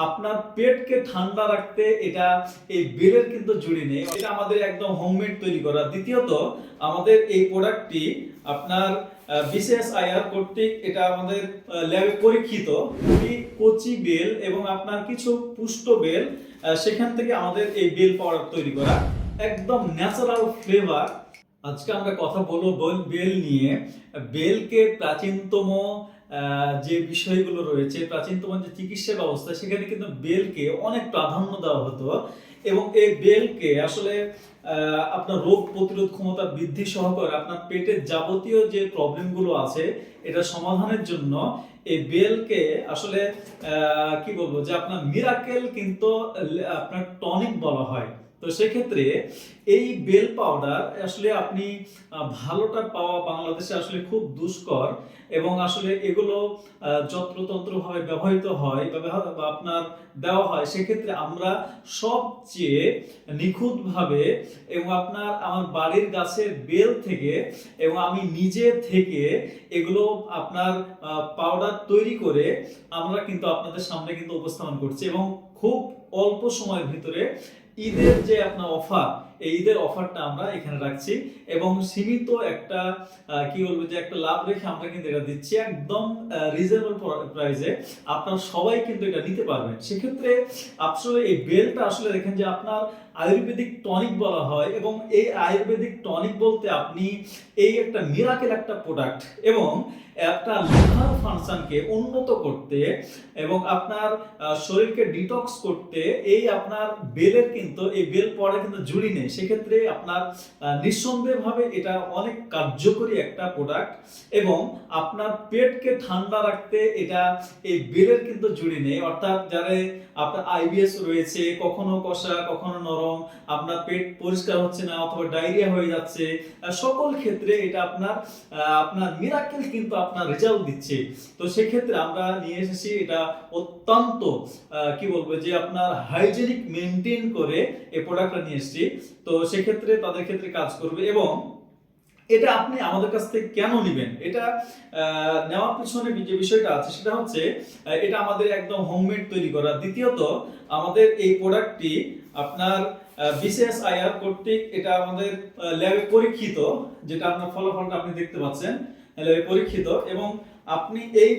আপনার পেটকে ঠান্ডা রাখতে এটা এই বেলের কিন্তু জুড়ি নেই। এটা আমাদের একদম হোমমেড তৈরি করা। দ্বিতীয়ত, আমাদের এই প্রোডাক্টটি আপনার বিশেষ আইআর কর্তৃক এটা আমাদের ল্যাবে পরীক্ষিত। কচি বেল এবং আপনার কিছু পুষ্ট বেল সেখান থেকে আমাদের এই বেল পাউডার তৈরি করা। একদম ন্যাচারাল ফ্লেভার। আজকে আমরা কথা বলব বল- নিয়ে। বেলকে প্রাচীনতম যে বিষয়গুলো রয়েছে প্রাচীনতম যে চিকিৎসা ব্যবস্থা, সেখানে কিন্তু বেলকে অনেক প্রাধান্য দেওয়া হতো এবং এই বেলকে আসলে আপনার রোগ প্রতিরোধ ক্ষমতা বৃদ্ধি সহকারে আপনার পেটের যাবতীয় যে প্রবলেমগুলো আছে, এটা সমাধানের জন্য এই বেলকে আসলে কি বলব, যে আপনার মিরাকেল কিন্তু আপনার টনিক বলা হয়। তো সেক্ষেত্রে এই বেল পাউডার আসলে আপনি ভালোটা পাওয়া বাংলাদেশে আসলে খুব দুষ্কর এবং আসলে এগুলো আহ, যত্রতন্ত্রভাবে ব্যবহৃত হয় বা আপনার দেওয়া হয় সেক্ষেত্রে আমরা সবচেয়ে নিখুঁতভাবে এবং আপনার আমার বাড়ির গাছের বেল থেকে এবং আমি নিজে থেকে এগুলো আপনার পাউডার তৈরি করে আমরা কিন্তু আপনাদের সামনে কিন্তু উপস্থাপন করছি এবং খুব অল্প সময়ের ভিতরে ঈদের যে আপনার অফার এই ঈদের অফারটা আমরা এখানে রাখছি। এবং সীমিত একটা কি বলব যে একটা লাভ রেখে আমরা কিন্তু এটা দিচ্ছি একদম রিজনেবল প্রাইসে আপনারা সবাই কিন্তু এটা নিতে পারবেন। সেক্ষেত্রে আসলে এই বেলটা আসলে দেখেন যে আপনার আয়ুর্বেদিক টনিক বলা হয় এবং এই আয়ুর্বেদিক টনিক বলতে আপনি এই একটা মিরাকেল একটা প্রোডাক্ট এবং একটা লিভার ফাংশনকে উন্নত করতে এবং আপনার শরীরকে ডিটক্স করতে এই আপনার বেলের কিন্তু, এই বেল পড়া কিন্তু জুড়ি নেই। সেক্ষেত্রে আপনার নিঃসন্দেহভাবে এটা অনেক কার্যকরী একটা প্রোডাক্ট এবং আপনার পেটকে ঠান্ডা রাখতে এটা এই বেলের কিন্তু জুড়ি নেই। অর্থাৎ যারা আপনার আইবিএস রয়েছে, কখনো কষা, কখনো নরম, আপনার পেট পরিষ্কার হচ্ছে না অথবা ডায়রিয়া হয়ে যাচ্ছে সকল ক্ষেত্রে এটা আপনার আপনার মিরাকেল কিন্তু আপনার রেজাল্ট দিচ্ছে। তো সেক্ষেত্রে আমরা নিয়ে এসেছি এটা অত্যন্ত কি বলব যে আপনার হাইজেনিক মেনটেন করে এই প্রোডাক্টটা নিয়ে এসেছি। তো সেক্ষেত্রে তাদের ক্ষেত্রে কাজ করবে এবং এটা আপনি আমাদের কাছ থেকে কেন নেবেন? এটা নেওয়ার পিছনে যে বিষয়টা আছে সেটা হচ্ছে এটা আমাদের একদম হোমমেড তৈরি করা। দ্বিতীয়ত, আমাদের এই প্রোডাক্টটি আপনার বিশেষ আইআর কর্তৃক এটা আমাদের ল্যাবে পরীক্ষিত, যেটা আপনার ফলাফলটা আপনি দেখতে পাচ্ছেন ল্যাবে পরীক্ষিত এবং আপনি এই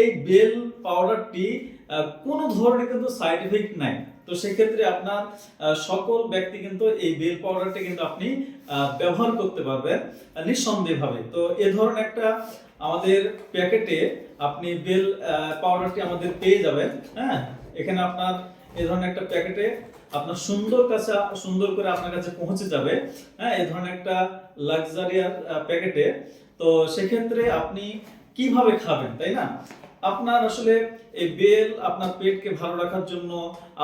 এই বেল পাউডারটি কোনো ধরনের কিন্তু সাইড এফেক্ট নাই। তো সেক্ষেত্রে আপনার সকল ব্যক্তি কিন্তু এই বেল পাউডারটা কিন্তু আপনি ব্যবহার করতে পারবেন নিঃসন্দেহভাবে। তো এ ধরনের একটা আমাদের প্যাকেটে আপনি বেল পাউডারটি আমাদের পেয়ে যাবেন হ্যাঁ? এখানে আপনার এ ধরনের একটা প্যাকেটে আপনার সুন্দর কাছে, সুন্দর করে আপনার কাছে পৌঁছে যাবে হ্যাঁ? এই ধরনের একটা লাক্সারিয়ার প্যাকেটে। তো সেক্ষেত্রে আপনি কীভাবে খাবেন, তাই না? আপনার আসলে এই বেল আপনার পেটকে ভালো রাখার জন্য,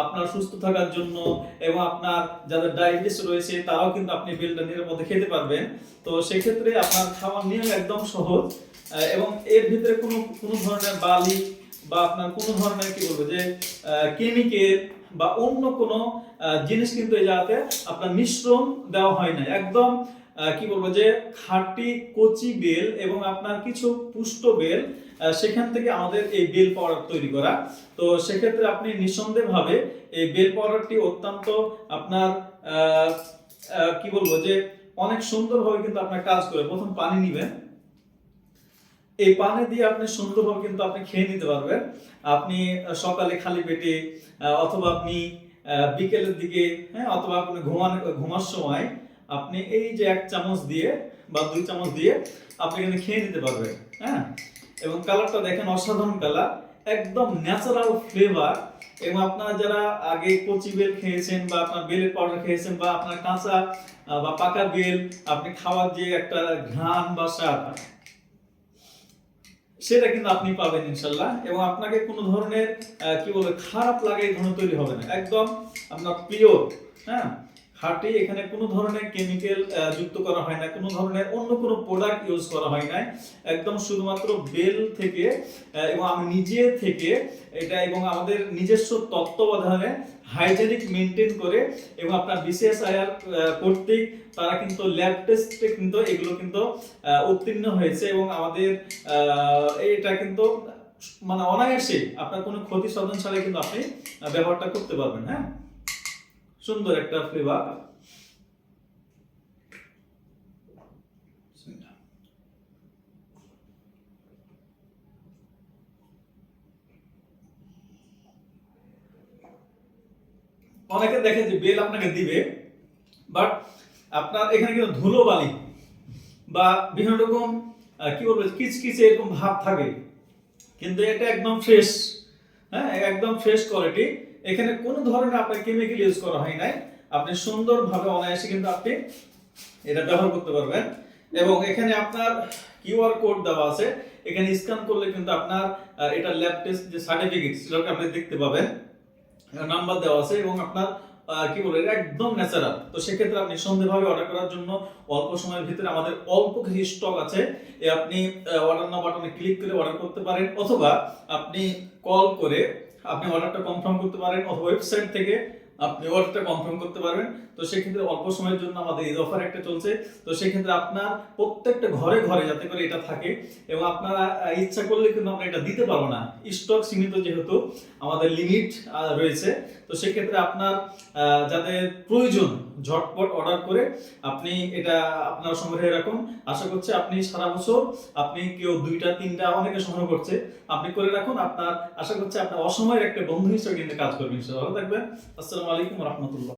আপনার সুস্থ থাকার জন্য এবং আপনার যাদের ডায়াবেটিস রয়েছে তারাও কিন্তু আপনি বেলটা নিরাপদে খেতে পারবেন। তো সেক্ষেত্রে আপনার খাওয়ার নিয়ম একদম সহজ। এবং এর ভিতরে কোনো কোনো ধরনের বালি বা আপনার কোনো ধরনের কি বলব যে কেমিক্যাল বা অন্য কোনো জিনিস কিন্তু এই জায়গাতে আপনার মিশ্রণ দেওয়া হয় না। একদম কি বলব যে খাঁটি কচি বেল এবং আপনার কিছু পুষ্ট বেল সেখান থেকে আমাদের এই বেল পাউডার তৈরি করা। তো সেক্ষেত্রে আপনি নিঃসন্দেহভাবে এই বেল পাউডারটি অত্যন্ত আপনার কি বলব যে অনেক সুন্দরভাবে কিন্তু আপনার কাজ করে। প্রথম পানি নিবেন। এই পানি দিয়ে আপনি সুন্দরভাবে কিন্তু আপনি খেয়ে নিতে পারবেন। আপনি সকালে খালি পেটে অথবা আপনি বিকেলের দিকে হ্যাঁ অথবা আপনি ঘুমানো, ঘুমার সময় আপনি এই যে এক চামচ দিয়ে বা দুই চামচ দিয়ে আপনি কিন্তু খেয়ে নিতে পারবেন। হ্যাঁ? এবং কালারটা দেখেন অসাধারণ কালার, একদম ন্যাচারাল ফ্লেভার এবং আপনারা যারা আগে কচি বেল খেয়েছেন বা আপনার বেলের পাউডার খেয়েছেন বা আপনার কাঁচা বা পাকা বেল, আপনি খাওয়ার যে একটা ঘ্রাণ বা স্বাদ, সেটা কিন্তু আপনি পাবেন ইনশাল্লাহ। এবং আপনাকে কোনো ধরনের কি বলে, খারাপ লাগে ঘন তৈরি হবে না। একদম আপনার প্রিয় হ্যাঁ? খাঁটি এখানে কোনো ধরনের কেমিক্যাল যুক্ত করা হয় না, কোনো ধরনের অন্য কোনো প্রোডাক্ট ইউজ করা হয় না একদম শুধুমাত্র বেল থেকে এবং আমি নিজে থেকে এটা এবং আমাদের নিজস্ব তত্ত্বাবধানে হাইজেনিক মেনটেন করে এবং আপনার বিশেষ আয়ার কর্তৃক তারা কিন্তু ল্যাব টেস্টে কিন্তু এগুলো কিন্তু উত্তীর্ণ হয়েছে এবং আমাদের এটা কিন্তু মানে অনায়াসে আপনার কোনো ক্ষতি সাধন ছাড়াই কিন্তু আপনি ব্যবহারটা করতে পারবেন হ্যাঁ? সুন্দর একটা ফ্লেভার অনেকে দেখে যে বেল আপনাকে দিবে বাট আপনার এখানে কিন্তু ধুলো বালি বা বিভিন্ন রকম কি বলব, কিচকিচে এরকম ভাব থাকে। কিন্তু এটা একদম ফ্রেশ হ্যাঁ একদম ফ্রেশ কোয়ালিটি এখানে কোনো ধরনের আপনার কেমিক্যাল ইউজ করা হয় নাই। আপনি সুন্দরভাবে অনায়াসে কিন্তু আপনি এটা ব্যবহার করতে পারবেন। এবং এখানে আপনার কিউআর কোড দেওয়া আছে। এখানে স্ক্যান করলে কিন্তু আপনার এটা ল্যাব টেস্ট যে সার্টিফিকেট সেটাকে আপনি দেখতে পাবেন। নাম্বার দেওয়া আছে এবং আপনার কি বলে এটা একদম ন্যাচারাল তো সেক্ষেত্রে আপনি সন্দেহভাবে অর্ডার করার জন্য অল্প সময়ের ভিতরে আমাদের অল্প কিছু স্টক আছে। আপনি অর্ডার নাও বাটনে ক্লিক করে অর্ডার করতে পারেন। অথবা আপনি কল করে আপনি অর্ডারটা কনফার্ম করতে পারেন অথবা ওয়েবসাইট থেকে আপনি অর্ডারটা কনফার্ম করতে পারবেন। তো সেক্ষেত্রে অল্প সময়ের জন্য আমাদের এই অফার একটা চলছে। তো সেক্ষেত্রে আপনার প্রত্যেকটা ঘরে ঘরে যাতে করে এটা থাকে এবং আপনারা ইচ্ছা করলে কিন্তু আমরা এটা দিতে পারব না। স্টক সীমিত যেহেতু আমাদের লিমিট রয়েছে। তো সেক্ষেত্রে আপনার যাদের প্রয়োজন ঝটপট অর্ডার করে আপনি এটা আপনার সংগ্রহে রাখুন। আশা করছি আপনি সারা বছর আপনি কেউ দুইটা, তিনটা অনেকে সংগ্রহ করছে। আপনি করে রাখুন আপনার, আশা করছি আপনার অসময়ের একটা বন্ধু হিসেবে কিন্তু কাজ করবেন। ভালো থাকবেন। আসসালামু আলাইকুম রহমতুল্লাহ।